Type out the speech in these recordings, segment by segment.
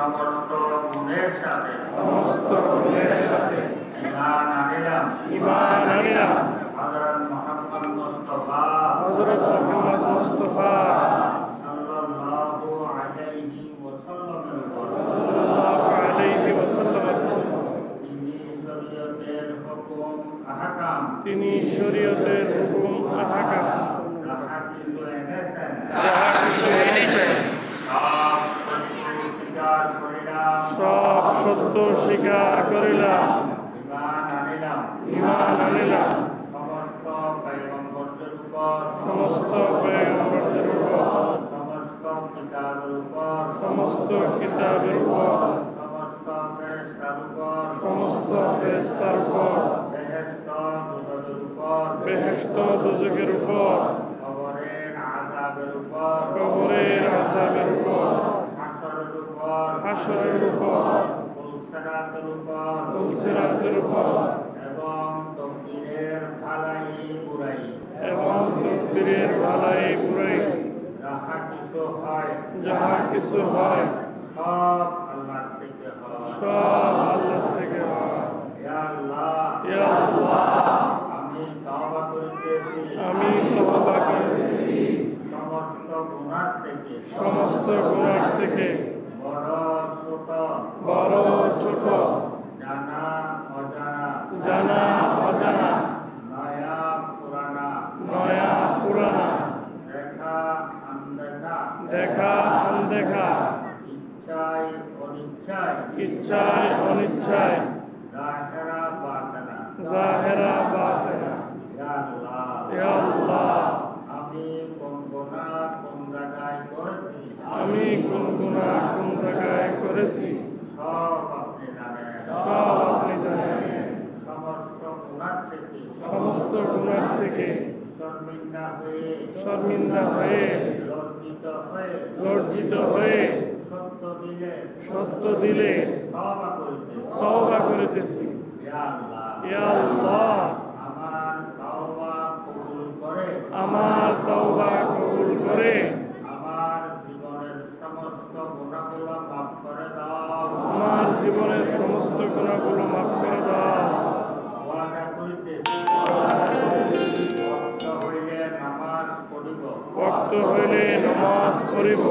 সমস্ত গুণের সাথে। সমস্ত গুণের সাথে। ইমান আনিলাম ইমান আনিলাম হযরত মুহাম্মদ মুস্তাফা। হযরত মুহাম্মদ মুস্তাফা। সাল্লাল্লাহু আলাইহি ওয়াসাল্লামের উপর সাল্লাল্লাহু আলাইহি ওয়াসাল্লাম তিনি শরীয়তের হুকুম আহকাম। তিনি শরীয়তের হুকুম আহকাম। যাহা কিছু এনেছেন। যাহা কিছু এনেছেন সব সত্য স্বীকার করিলাম সব সত্য স্বীকার করিলাম। ইমান আনিলাম। সমস্ত পয়গম্বরদের উপর। সমস্ত পয়গম্বরদের উপর। সমস্ত কিতাবের উপর। সমস্ত কিতাবের উপর। সমস্ত ফেরেশতার উপর। সমস্ত ফেরেশতার উপর। বেহেশত দুজকের উপর। বেহেশত দুজকের উপর। কবরের আযাবের উপর। কবরের আযাবের উপর। হাসরের উপর। হাসরের উপর। ফুলসিরাতের উপর ফুলসিরাতের উপর এবং তকদীরের ভালাই বুরাই এবং তকদিরের ভালাই বুড়াই যাহা কিছু হয়। যাহা কিছু হয়। সব আল্লাহ থেকে হয়। সব আল্লাহ থেকে হয়। ইয়া আল্লাহ। ইয়া আল্লাহ। আমি তওবা করিতেছি আমি তওবা করেছি। সমস্ত গুনাহ থেকে। সমস্ত গুনাহ থেকে ছোট। বড় ছোট। জানা অজানা। জানা অজানা। নয়া পুরানা। নয়া পুরানা। দেখা আনদেখা। দেখা আনদেখা। ইচ্ছায় অনিচ্ছায় ইচ্ছায় অনিচ্ছায় জাহেরা বাতেনা জাহেরা বাতেনা ইয়া আল্লাহ। ইয়া আল্লাহ। আমি কোন গুনাহ কোন জায়গায় করেছি? আমি কোন গুনাহ কোন জায়গায় করেছি। সব আপনি জানেন সব আপনি জানেন সমস্ত গুনাহ থেকে সমস্ত গুনাহ থেকে শর্মিন্দা হয়ে শর্মিন্দা হয়ে লজ্জিত হয়ে লজ্জিত হয়ে সত্য দিলে সত্য দিলে তওবা করিতে করিতেছি ইয়া আল্লাহ। ইয়া আল্লাহ। নমাজ পড়িব।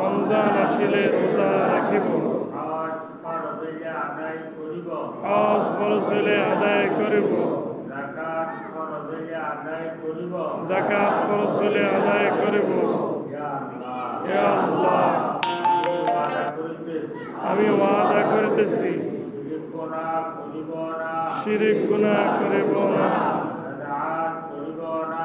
রমজান আসিলে রোজা রাখিব। হজ ফরজ হইলে আদায় করিব। জাকাত ফরজ হইলে আদায় করিব। আমি ওয়াদা করিতেছি। শিরিক গুনাহ করিব না শিরিক গুনাহ করিব না বেদাত করিব না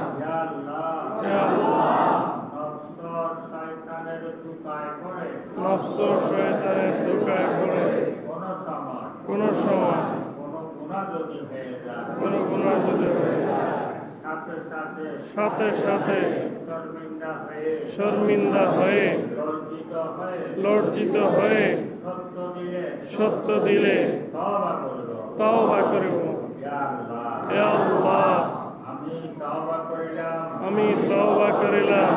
কোন সময় কোন গুণা যদি হয়ে সাথে সাথে সাথে সাথে শর্মিন্দা হয়ে হয়ে হয়ে লজ্জিত হয়ে সত্য দিলে সত্য দিলে তওবা করব তওবা করিব ইয়া আল্লাহ ইয়া আল্লাহ আমি তওবা করিলাম আমি তওবা করিলাম।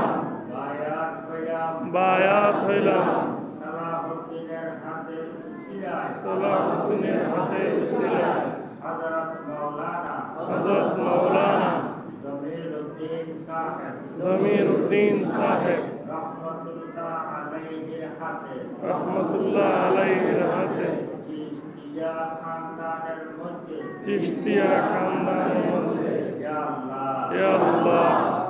বায়াত হইলাম। সালাহুদ্দিনের হাতে ছিলাম জমিরউদ্দিন সাহেব জমির উদ্দিন সাহেব। রহমতুল্লাহ আলাইহির হাতে। চিশতিয়া খানদানের মধ্যে। আল্লাহ।